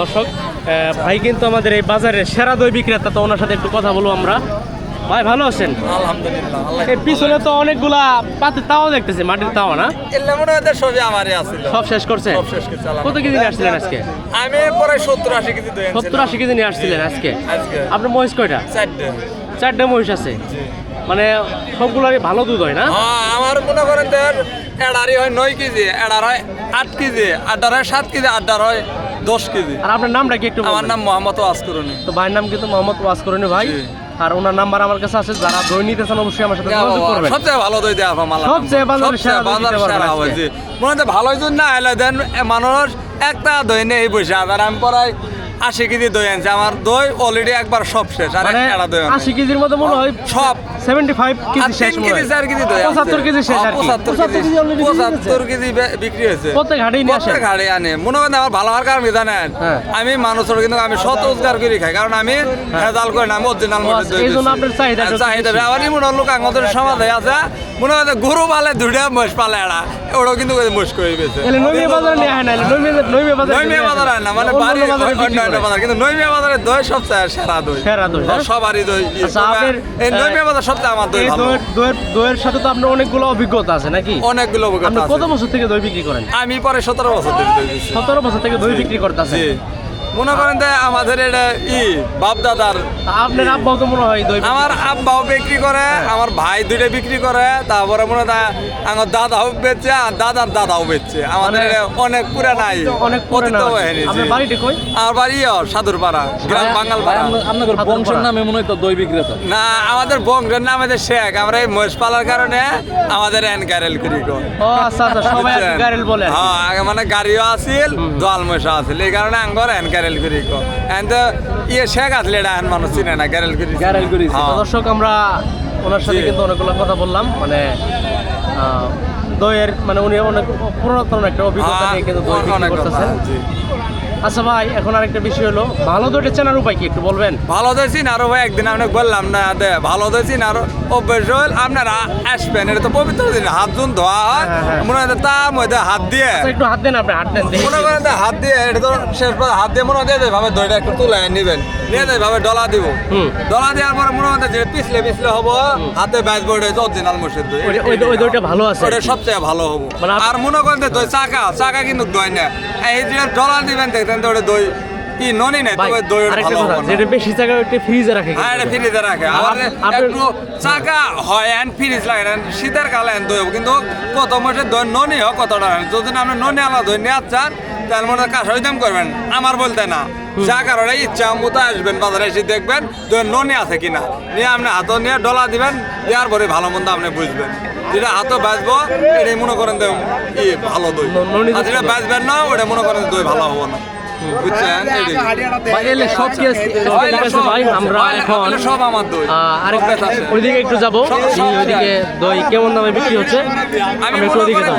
দর্শক ভাই কিন্তু আমাদের এই বাজারের সেরা দই বিক্রেতা তো ওনার সাথে একটু কথা বলব আমরা। ভাই ভালো আছেন? আলহামদুলিল্লাহ এই পিছনে তো অনেকগুলা পাতে তাও দেখতেছি মাটির তাও না? এলে মনে হয় সবই আমারই আছিল সব শেষ করছে? সব শেষ করছে। কত কেজি নিয়ে আসছিলেন আজকে? আমি পরে সত্তর আশি কেজি দই আনছিলাম। সত্তর আশি কেজি নিয়ে আসছিলেন আজকে? আজকে। আপনার মহিষ কয়টা? চারটে। চারটে মহিষ আছে? মানে সবগুলোরই ভালো দুধ হয় না? হ্যাঁ আমার মনে করেন যে এড়ারি হয় নয় কেজি এড়ার হয় আট কেজি আড্ডার হয় সাত কেজি আড্ডার হয় দশ কেজি। আর আপনার নামটা কি একটু আমার নাম মোহাম্মদ ওয়াসকরুনি। তো ভাইয়ের নাম কিন্তু মোহাম্মদ ওয়াজ করেনি ভাই আর ওনার নাম্বার আমার কাছে আছে যারা দই নিতে চান অবশ্যই আমার সাথে যোগাযোগ করবেন। সবচেয়ে ভালো দই দেওয়া মালা সবচেয়ে সেরা বাজার সেরা আজকে। হয়েছে। মনে হয় জন্য না এলে দেন মানুষ একটা দই নেই বসে। আর আমি পরাই আশি কেজি দই আনছি। আমার দই অলরেডি একবার সব শেষ আর মানে একটা দই আশি কেজির মধ্যে মনে হয় সব সেভেন্টি ফাইভ কেজি শেষ কেজি চার কেজি পঁচাত্তর কেজি শেষ আর পঁচাত্তর পঁচাত্তর কেজি already বিক্রি হয়ে গেছে। পঁচাত্তর কেজি বিক্রি হয়েছে। প্রত্যেক হাটেই নিয়ে আসেন হাটে আনে। মনে করেন আমার ভালো হওয়ার কারণ জানেন? হ্যাঁ। আমি মানুষের কিন্তু আমি সত রোজগার করে খাই কারণ আমি ভেজাল করি না আমি অরিজিনাল আচ্ছা, এই জন্য আপনার চাহিদাটা চাহিদা আবার মনে লোক আমাদের সমাজে আছে মনে হয় গরু পালে দুটা মোষ পালে এরা। ওরাও কিন্তু মোষ করে পেয়েছে বাজারে নিয়ে হয় না বাজারে। বাজার হয় না মানে বাড়ি অন্য অন্য বাজার কিন্তু বাজারের দই সবচেয়ে সেরা দই। সেরা দই, হ্যাঁ? সবারই দই। আচ্ছা, এই বাজার সবচেয়ে আমার দই ভালো। দইয়ের সাথে তো আপনার অনেকগুলো অভিজ্ঞতা আছে নাকি? অনেকগুলো আপনি কত বছর থেকে দই বিক্রি করেন? আমি পরে সতেরো বছর থেকে দই সতেরো বছর থেকে দই বিক্রি করতেছেন। জি। মনে করেন যে আমাদের এটা ই বাপ দাদার আপনার আব্বাও তো মনে হয় দই আমার আব্বাও বিক্রি করে আমার ভাই দুইটা বিক্রি করে তারপরে মনে হয় আমার দাদাও বেচছে আর দাদার দাদাও বেচছে আমাদের মানে- অনেক অনেক পুরনো বাহিনী আপনার বাড়িটা কই? আমার বাড়ি সাধুর পাড়া গ্রাম বাঙ্গাল পাড়া আপনাদের বংশের নামে মনে হয় তো দই বিক্রেতা। না আমাদের বংশের নাম আছে শেখ। আমরা এই মহিষ পালার কারণে আমাদের এন ক্যারেল করি গো। ও আচ্ছা আচ্ছা সবাই? গাড়িল বলে হ্যাঁ আগে মানে গাড়িও আছিল দোয়াল মশা আছিল। এই কারণে আঙ্গর এন ক্যারেল করি গো। ইয়ে শেখ আসলে এটা মানুষ চিনে না গ্যারেলগুড়ি করি গ্যারেল করিছে। তো হ্যাঁ। দর্শক আমরা ওনার সাথে কিন্তু অনেকগুলো কথা বললাম মানে আহ, দইয়ের মানে উনি অনেক পুরাতন একটা অভিজ্ঞতা হ্যাঁ, নিয়ে কিন্তু দই বিক্রি অনেক কথা, করতেছেন। আচ্ছা ভাই এখন আরেকটা বিষয় হলো ভালো দইটা চেনার উপায় কি একটু বলবেন? ভালো না আরও ভাই একদিন বললাম না দে ভালো না আরও অভ্যেস হল আপনারা আসবেন এটা তো পবিত্র দিন হাত জুন ধোয়া হয় হ্যাঁ, হ্যাঁ। মনে হয় তার মধ্যে হাত দিয়ে। আচ্ছা, একটু হাত দেন আপনি হাত দেন মনে করেন হাত দিয়ে এটা তো শেষ হাত দিয়ে মনে হয় ভাবে দইটা একটু তুলে নেবেন নিয়ে ভাবে ডলা দিব। ডলা দেওয়ার পরে মনে হয় যে পিছলে পিছলে হব হাতে ব্যাচ বোর্ড হয়েছে অরিজিনাল মসজিদ দই ওই- ওই ওই দইটা ভালো আছে ওটা সবচেয়ে ভালো হব। আর মনে করেন দই চাকা চাকা কিন্তু দই না। এই যে ডলার দিবেন দেখতেন তো ওটা দই কি ননি নেই তবে দই ভালো কথা হব না। যেটা বেশি একটু ফ্রিজে রাখে হ্যাঁ এটা ফ্রিজে রাখে। আবার একটু চাকা হয় এন্ড ফ্রিজ লাগে শীতের কালে এন্ড দই হব। কিন্তু কত মাসে দই ননি হোক কতটা যদি আপনি ননি আলা দই নিয়ে চান তার মনে কাজ হইতাম করবেন। আমার বলতে না। যা কারণে ইচ্ছা মতো আসবেন বাজারে এসে দেখবেন ননি আছে কিনা। নিয়ে আপনি হাতে নিয়ে ডলা দিবেন দেওয়ার পরে ভালো মন্দ আপনি বুঝবেন। যেটা হাতে বাঁচবো এটাই মনে করেন ই ভালো দই। আর যেটা বাঁচবেন না ওটা মনে করেন দই ভালো হব না। ওইদিকে একটু যাব। ওইদিকে দই কেমন দামে বিক্রি হচ্ছে? আমি একটু মনে